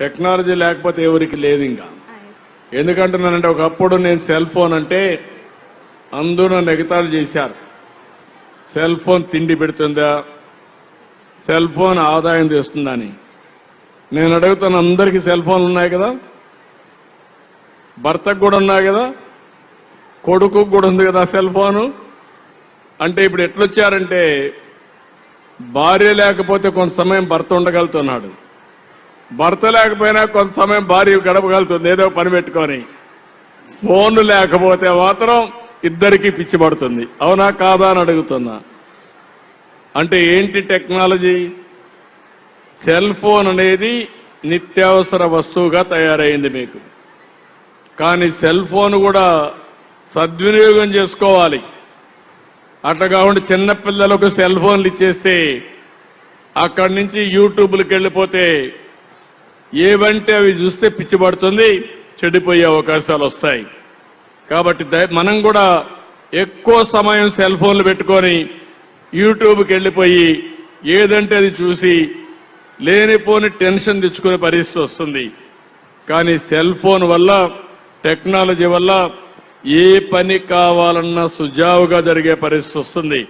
Technology లేకపోతే ఎవరికి లేదు ఇంకా. ఎందుకంటున్నానంటే ఒకప్పుడు నేను సెల్ ఫోన్ అంటే అందరూ నన్ను ఎగతాళి చేశారు. సెల్ ఫోన్ తిండి పెడుతుందా? సెల్ ఫోన్ ఆదాయం తెస్తుందని. నేను అడుగుతున్న అందరికీ సెల్ ఫోన్లు ఉన్నాయి కదా? భర్తకు కూడా ఉన్నాయి కదా? కొడుకు కూడా ఉంది కదా సెల్ ఫోను? అంటే ఇప్పుడు ఎట్లొచ్చారంటే భార్య లేకపోతే కొంత సమయం భర్త ఉండగలుగుతున్నాడు. భర్త లేకపోయినా కొంత సమయం భార్య గడపగలుగుతుంది ఏదో పని పెట్టుకొని. ఫోన్ లేకపోతే మాత్రం ఇద్దరికి పిచ్చి పడుతుంది. అవునా కాదా అని అడుగుతున్నా. అంటే ఏంటి టెక్నాలజీ? సెల్ ఫోన్ అనేది నిత్యావసర వస్తువుగా తయారైంది మీకు. కానీ సెల్ ఫోన్ కూడా సద్వినియోగం చేసుకోవాలి. అట్లా కాకుండా చిన్నపిల్లలకు సెల్ ఫోన్లు ఇచ్చేస్తే అక్కడి నుంచి యూట్యూబ్లకు వెళ్ళిపోతే ఏవంటే అవి చూస్తే పిచ్చి పడుతుంది చెడిపోయే అవకాశాలు వస్తాయి. కాబట్టి మనం కూడా ఎక్కువ సమయం సెల్ ఫోన్లు పెట్టుకొని యూట్యూబ్కి వెళ్ళిపోయి ఏదంటే అది చూసి లేనిపోని టెన్షన్ తెచ్చుకునే పరిస్థితి వస్తుంది. కానీ సెల్ ఫోన్ వల్ల టెక్నాలజీ వల్ల ఏ పని కావాలన్నా సుజావుగా జరిగే పరిస్థితి వస్తుంది.